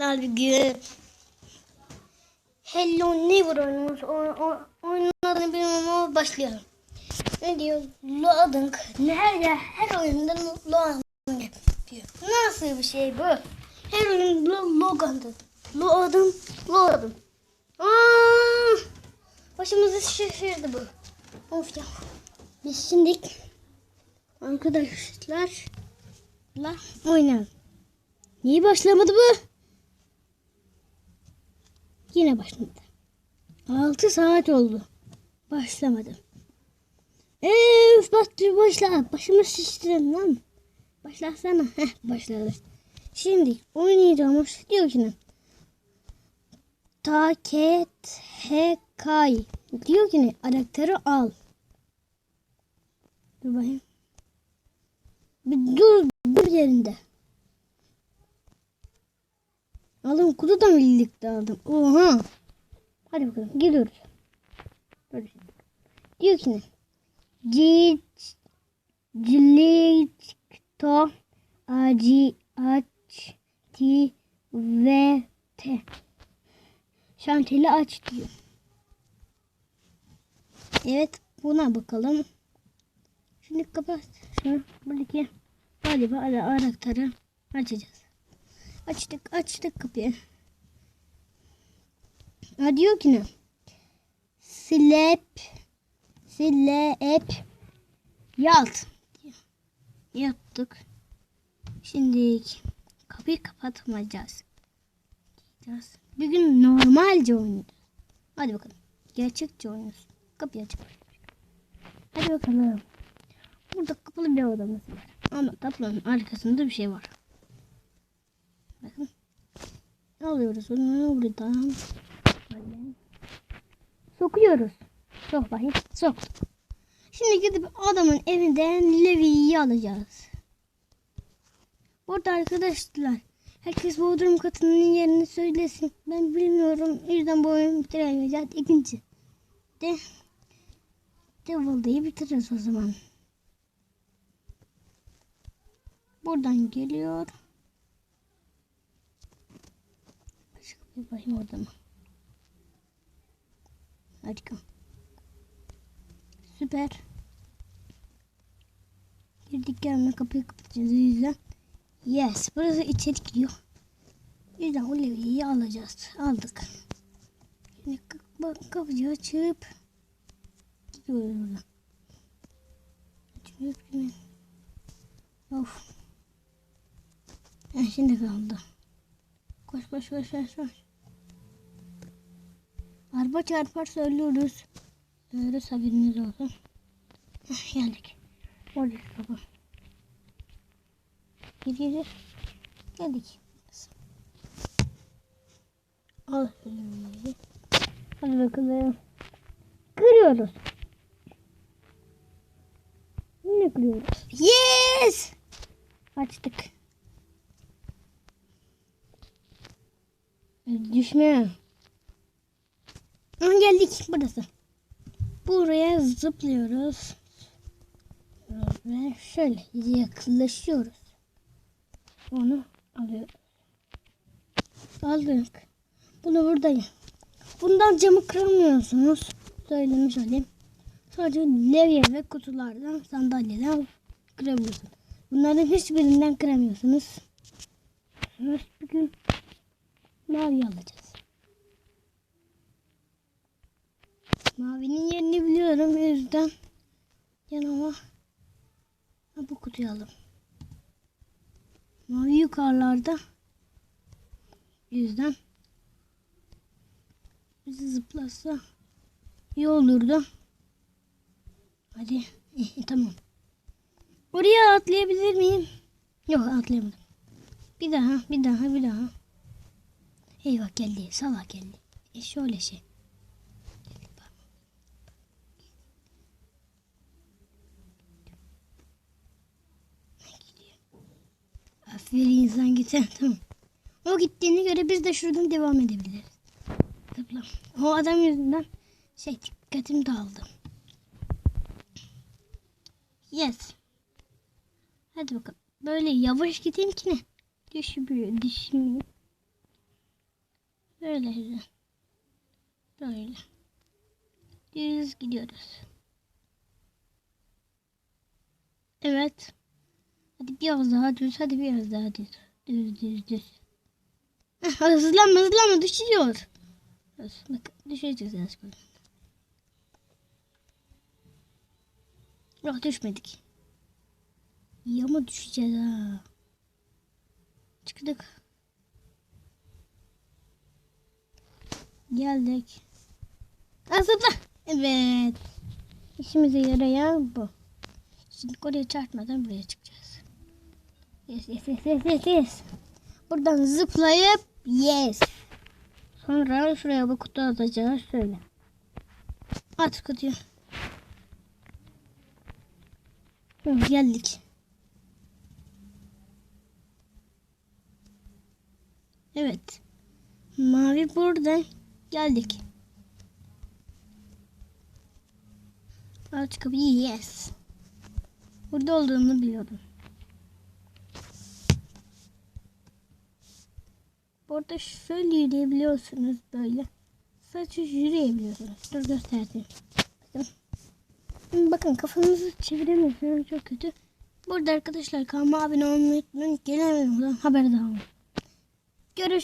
arkadaşlar bugün Hello Neighbor oyunumuz. Oyunun adını bilmiyorum ama başlayalım. Ne diyor? Loading. Nerede? Her oyunda loading yapıyor. Nasıl bir şey bu? Her oyun lo loading. Loading. Loading. Aa, başımızı şaşırdı bu. Of ya. Biz şimdi arkadaşlar la oynayalım. Niye başlamadı bu? Yine başladı. 6 saat oldu. Başlamadı. Öf başla başla. Başımı şiştirin lan. Başlasana. Heh başladı. Şimdi oynayacağımız diyor ki? Taket hekay. Diyor ki ne? Karakteri al. Dur bakayım. Bir dur, dur yerinde. Aldım kutu da birlikte aldım? Oha. Hadi bakalım gidiyoruz. Böyle şey. Diyor ki ne? Cic Cilikto Acı Aç Ti Ve Te Şantili aç diyor. Evet buna bakalım. Şimdi kapat. Şunu buradaki galiba ara anahtarı açacağız. Açtık açtık kapıyı. Ha diyor ki ne? Slap Slap Yat. Yaptık. Şimdi kapıyı kapatmayacağız. Gideceğiz. Bugün normalce oynayacağız. Hadi bakalım. Gerçekçe oynuyoruz. Kapıyı açıp. Hadi bakalım. Burada kapalı bir odamız var. Ama tablonun arkasında bir şey var. Bakın. Alıyoruz onu buradan. Sokuyoruz. Sok bakayım. Soktuk. Şimdi gidip adamın evinden Levi'yi alacağız. Burada arkadaşlar. Herkes Bodrum katının yerini söylesin. Ben bilmiyorum. Yüzden bu oyunu bitiremeyeceğiz. İkinci. De Devil'dayı bitiririz o zaman. Buradan geliyor. Başka bir bakayım orada mı? Harika. Süper. Girdik gelme kapıyı kapatacağız o yüzden. Yes. Burası içeri gidiyor. O yüzden o levyeyi alacağız. Aldık. Şimdi bak kapıyı açıp gidiyoruz buradan. Açmıyor ki. Of. Heh, şimdi kaldı. Koş koş koş koş koş. Araba çarpar söylüyoruz. Öyle haberiniz olsun. Heh, geldik. Oradaki kapı. Gidiyoruz. Geldik. Al. şöyle. Hadi bakalım. Kırıyoruz. Yine kırıyoruz. Yes! Açtık. Düşme. Geldik burası. Buraya zıplıyoruz. Ve şöyle yaklaşıyoruz. Onu alıyoruz. Aldık. Bunu buradayım. Bundan camı kıramıyorsunuz. Söylemiş olayım. Sadece levye ve kutulardan sandalyeden kırabiliyorsunuz. Bunların hiçbirinden kıramıyorsunuz. Evet, bugün mavi alacağız. Mavinin yerini biliyorum o yüzden yanıma ha, bu kutuyu alalım. Mavi yukarılarda o yüzden bizi zıplasa iyi olurdu. Hadi tamam. Oraya atlayabilir miyim? Yok atlayamadım. Bir daha bir daha bir daha. Eyvah geldi salak geldi. E şöyle şey. Aferin insan gitsen tamam. O gittiğine göre biz de şuradan devam edebiliriz. Zıpla. O adam yüzünden şey dikkatim dağıldı. Yes. Hadi bakalım. Böyle yavaş gideyim ki ne? Düşmüyor, düşmüyor. Böyle güzel. Böyle. Düz gidiyoruz. Evet. Hadi biraz daha düz. Hadi biraz daha düz. Düz düz düz. Heh, hızlanma hızlanma düşüyor. Bak düşeceğiz az sonra. Yok düşmedik. İyi ama düşeceğiz ha. Çıktık. Geldik. Ha, zıpla. Evet. İşimize yarayan bu. Şimdi oraya çarpmadan buraya çıkacağız. Yes yes yes yes yes yes. Buradan zıplayıp yes. Sonra şuraya bu kutu atacağız şöyle. At kutuyu. Geldik. Evet. Mavi burada. Geldik. Kapıyı. Yes. Burada olduğunu biliyordum. Burada şöyle yürüyebiliyorsunuz böyle. Sadece yürüyebiliyorsunuz. Dur göstereyim. Bakın. Bakın kafanızı çeviremiyorsunuz. Çok kötü. Burada arkadaşlar kanalıma abone olmayı unutmayın. Gelemedim. Haberdar olun. Görüş